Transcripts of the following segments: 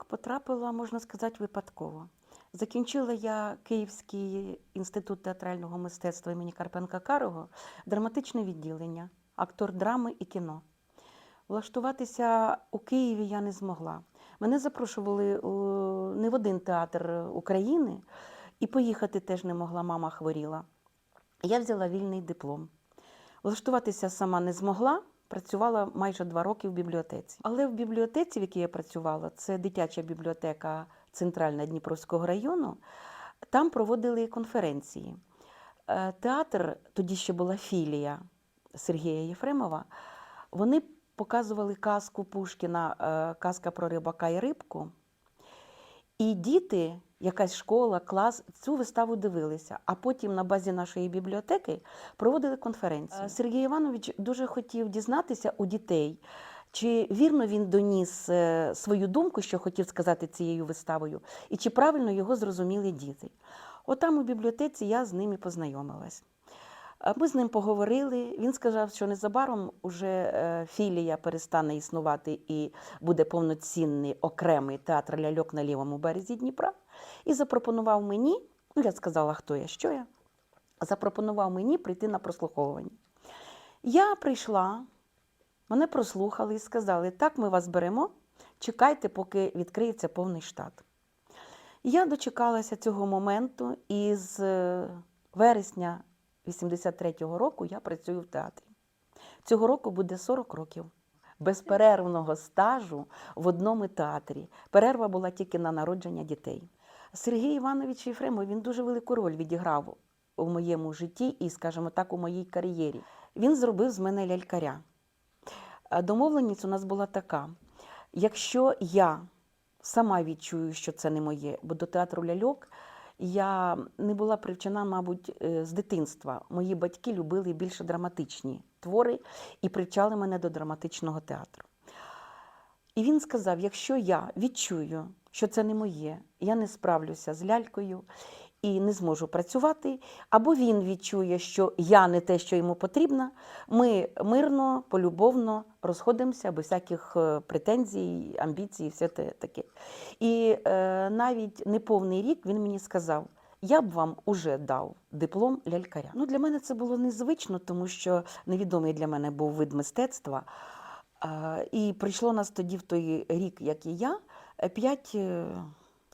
ляльок потрапила, можна сказати, випадково. Закінчила я Київський інститут театрального мистецтва імені Карпенка Карого, драматичне відділення, актор драми і кіно. Влаштуватися у Києві я не змогла. Мене запрошували не в один театр України, і поїхати теж не могла, мама хворіла. Я взяла вільний диплом. Влаштуватися сама не змогла, працювала майже два роки в бібліотеці. Але в бібліотеці, в якій я працювала, це дитяча бібліотека Центральна Дніпровського району, там проводили конференції. Е, Театр, тоді ще була філія Сергія Єфремова, вони показували казку Пушкіна, е, казка про рибака і рибку. І діти, якась школа, клас, цю виставу дивилися. А потім на базі нашої бібліотеки проводили конференцію. Е, Сергій Іванович дуже хотів дізнатися у дітей, чи вірно він доніс е, свою думку, що хотів сказати цією виставою, і чи правильно його зрозуміли діти. Отам у бібліотеці я з ними познайомилась. Е, Ми з ним поговорили. Він сказав, що незабаром уже е, філія перестане існувати і буде повноцінний окремий театр ляльок на лівому березі Дніпра. І запропонував мені, ну я сказала, хто я, що я, запропонував мені прийти на прослуховування. Я прийшла, мене прослухали і сказали: так, ми вас беремо, чекайте, поки відкриється повний штат. Я дочекалася цього моменту, і з е, вересня 83-го року я працюю в театрі. Цього року буде 40 років безперервного стажу в одному театрі. Перерва була тільки на народження дітей. Сергій Іванович Єфремов він дуже велику роль відіграв у моєму житті і, скажімо так, у моїй кар'єрі. Він зробив з мене лялькаря. Домовленість у нас була така: якщо я сама відчую, що це не моє, бо до театру ляльок я не була привчена, мабуть, е, з дитинства. Мої батьки любили більше драматичні твори і привчали мене до драматичного театру. І він сказав: якщо я відчую, що це не моє, я не справлюся з лялькою і не зможу працювати, або він відчує, що я не те, що йому потрібно, ми мирно, полюбовно розходимося без всяких е, претензій, амбіцій, все те таке. І е, навіть неповний рік він мені сказав. Я б вам уже дав диплом лялькаря. Ну, для мене це було незвично, тому що невідомий для мене був вид мистецтва. І прийшло нас тоді в той рік, як і я, п'ять е,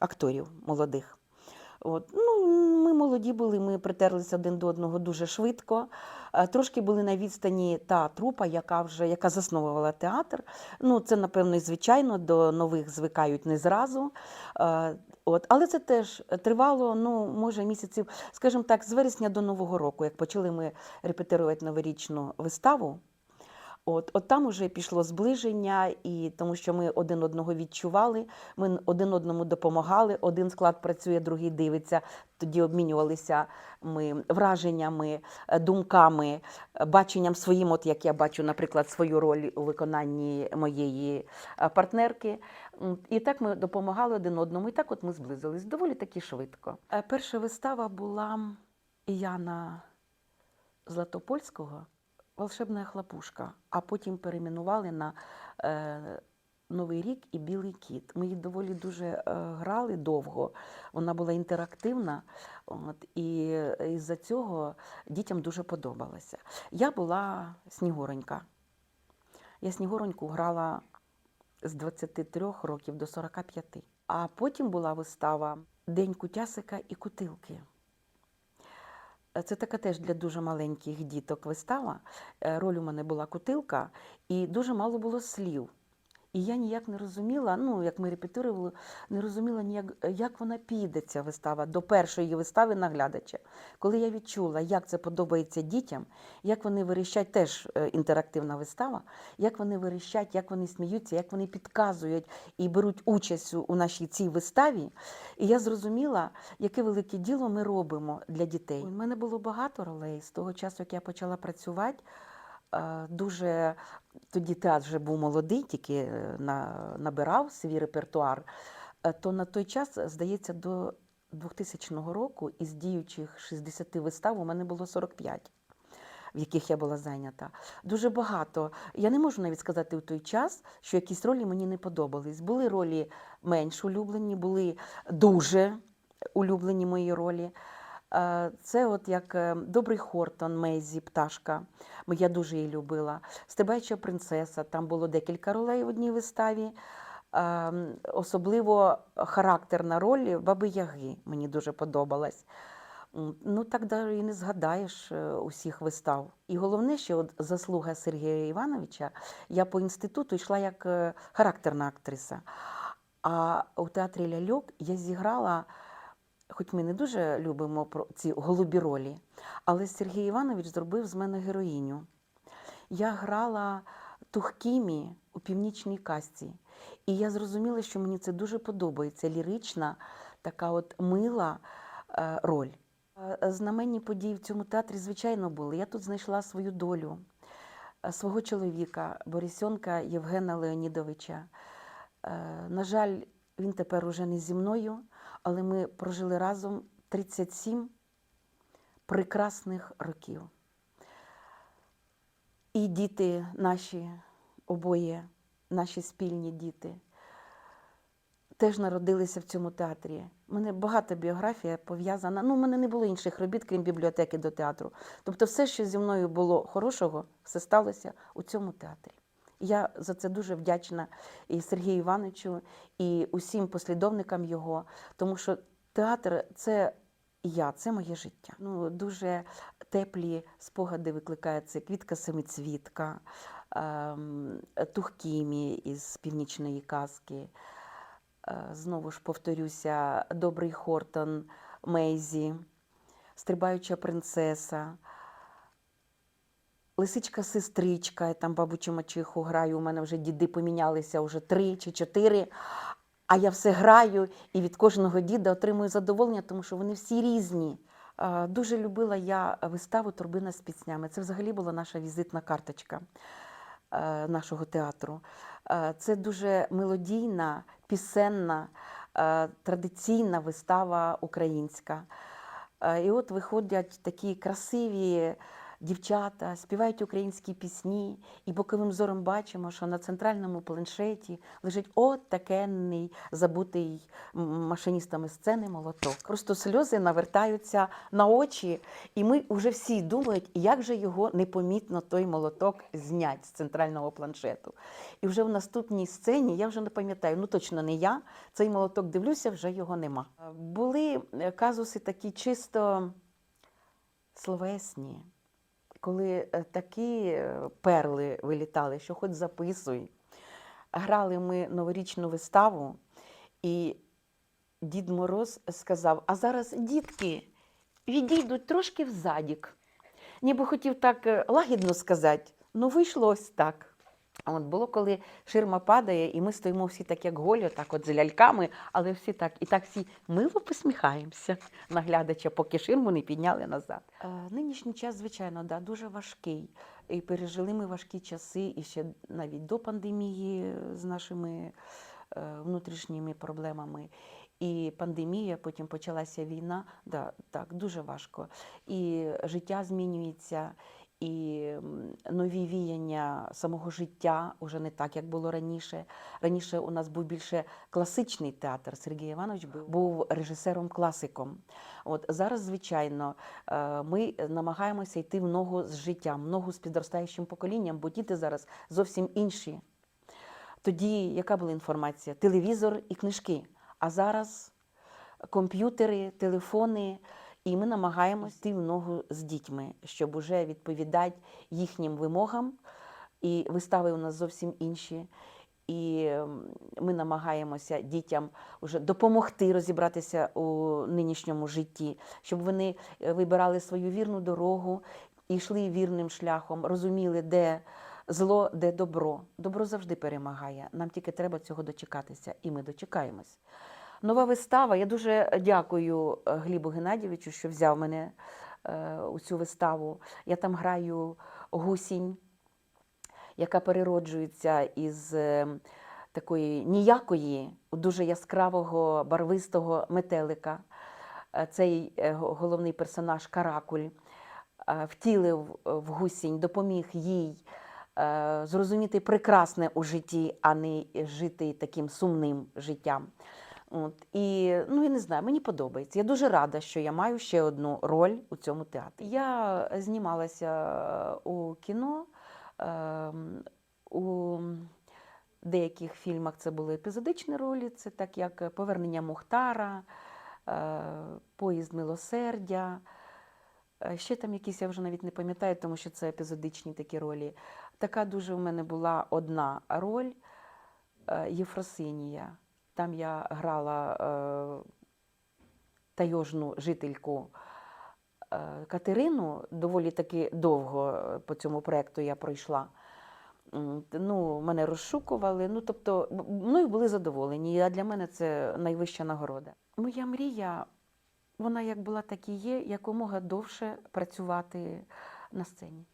акторів молодих. От. Ну, ми молоді були, ми притерлися один до одного дуже швидко. Е, Трошки були на відстані та трупа, яка вже яка засновувала театр. Ну, це, напевно, і звичайно, до нових звикають не зразу. Е, От. Але це теж тривало, ну, може, місяців, скажімо так, з вересня до Нового року, як почали ми репетирувати новорічну виставу. От, от там уже пішло зближення, і тому що ми один одного відчували, ми один одному допомагали. Один склад працює, другий дивиться. Тоді обмінювалися ми враженнями, е, думками, е, баченням своїм, от як я бачу, наприклад, свою роль у виконанні моєї е, партнерки. І так ми допомагали один одному. І так от ми зблизились доволі таки швидко. Перша вистава була Яна Златопольського. Волшебна хлопушка, а потім перейменували на е, Новий рік і Білий кіт. Ми її доволі дуже е, грали довго. Вона була інтерактивна, от, і із-за цього дітям дуже подобалося. Я була Снігуронька. Я Снігуроньку грала з 23 років до 45. А потім була вистава День Кутясика і Кутилки. Це така теж для дуже маленьких діток вистава. Е, Роль у мене була кутилка, і дуже мало було слів. І я ніяк не розуміла, ну як ми репетирували, не розуміла ніяк, як вона піде, ця вистава до першої вистави наглядача. Коли я відчула, як це подобається дітям, як вони верещать, теж е, інтерактивна вистава, як вони верещать, як вони сміються, як вони підказують і беруть участь у нашій цій виставі. І я зрозуміла, яке велике діло ми робимо для дітей. У мене було багато ролей з того часу, як я почала працювати. Е, Дуже тоді театр вже був молодий, тільки е, на, набирав свій репертуар. Е, То на той час, здається, до 2000 року із діючих 60 вистав у мене було 45. в яких я була зайнята. Дуже багато. Я не можу навіть сказати у той час, що якісь ролі мені не подобались. Були ролі менш улюблені, були дуже улюблені мої ролі. Е, Це от як е, Добрий Хортон, Мейзі, Пташка. Я дуже її любила. Стрибаюча принцеса, там було декілька ролей в одній виставі. Ем, Особливо характерна роль Баби Яги мені дуже подобалась. Ну, так і не згадаєш е, усіх вистав. І головне, що от заслуга Сергія Івановича, я по інституту йшла як характерна актриса. А у театрі ляльок я зіграла, хоч ми не дуже любимо ці голубі ролі, але Сергій Іванович зробив з мене героїню. Я грала Тухкімі у північній казці. І я зрозуміла, що мені це дуже подобається. Лірична, така от мила е, роль. Е, Знаменні події в цьому театрі, звичайно, були. Я тут знайшла свою долю, е, свого чоловіка, Борисенка Євгена Леонідовича. На жаль, він тепер уже не зі мною, але ми прожили разом 37 прекрасних років. І діти наші обоє, наші спільні діти, теж народилися в цьому театрі. У мене багата біографія пов'язана. Ну, у мене не було інших робіт, крім бібліотеки до театру. Тобто, все, що зі мною було хорошого, все сталося у цьому театрі. Я за це дуже вдячна і Сергію Івановичу, і усім послідовникам його, тому що театр це я, це моє життя. Ну, дуже теплі спогади викликає це квітка семицвітка, ем, Тухкімі із північної казки. Е, Знову ж повторюся, Добрий Хортон, Мейзі, Стрибаюча принцеса, Лисичка-сестричка, я там бабучу мачеху граю. У мене вже діди помінялися вже три чи чотири. А я все граю і від кожного діда отримую задоволення, тому що вони всі різні. Дуже любила я виставу Турбина з піснями. Це взагалі була наша візитна карточка е, нашого театру. Е, Це дуже мелодійна, пісенна, е, традиційна вистава українська. І от виходять такі красиві дівчата, співають українські пісні, і боковим зором бачимо, що на центральному планшеті лежить от такенний забутий машиністами сцени молоток. Просто сльози навертаються на очі, і ми вже всі думають, як же його непомітно той молоток знять з центрального планшету. І вже в наступній сцені, я вже не пам'ятаю, ну точно не я, цей молоток дивлюся, вже його нема. Були е, казуси такі чисто словесні, коли е, такі е, перли вилітали, що хоч записуй. Грали ми новорічну виставу, і Дід Мороз сказав: а зараз дітки відійдуть трошки в задік. Ніби хотів так е, лагідно сказати, ну вийшло ось так. А От було, коли ширма падає, і ми стоїмо всі так, як голі, так от з ляльками, але всі так, і так всі мило посміхаємося на глядача, поки ширму не підняли назад. Е, нинішній час, звичайно, да, дуже важкий. І пережили ми важкі часи, і ще навіть до пандемії з нашими е, внутрішніми проблемами. І пандемія, потім почалася війна. Да, так, дуже важко. І життя змінюється, і нові віяння самого життя уже не так, як було раніше. Раніше у нас був більше класичний театр. Сергій Іванович був- режисером-класиком. От зараз, звичайно, е, ми намагаємося йти в ногу з життям, в ногу з підростаючим поколінням, бо діти зараз зовсім інші. Тоді яка була інформація? Телевізор і книжки. А зараз комп'ютери, телефони. І ми намагаємося йти в ногу з дітьми, щоб уже відповідати їхнім вимогам. І вистави у нас зовсім інші. І ми намагаємося дітям вже допомогти розібратися у нинішньому житті, щоб вони е, вибирали свою вірну дорогу йшли вірним шляхом, розуміли, де зло, де добро. Добро завжди перемагає. Нам тільки треба цього дочекатися, і ми дочекаємось. Нова вистава. Я дуже дякую е, Глібу Геннадійовичу, що взяв мене е, у цю виставу. Я там граю гусінь, яка перероджується із е, такої ніякої, дуже яскравого барвистого метелика. Цей головний персонаж Каракуль. втілив в гусінь, допоміг їй зрозуміти прекрасне у житті, а не жити таким сумним життям. От, і ну я не знаю, мені подобається. Я дуже рада, що я маю ще одну роль у цьому театрі. Я знімалася у кіно. ем, у деяких фільмах це були епізодичні ролі, це так як Повернення Мухтара, е, Поїзд милосердя. Е, Ще там якісь я вже навіть не пам'ятаю, тому що це епізодичні такі ролі. Така дуже в мене була одна роль е, Єфросинія. Там я грала е, тайожну жительку е, Катерину. Доволі таки довго е, по цьому проєкту я пройшла. Ну, мене розшукували. Ну, тобто, мною були задоволені. А для мене це найвища нагорода. Моя мрія, вона як була, так і є, якомога довше працювати на сцені.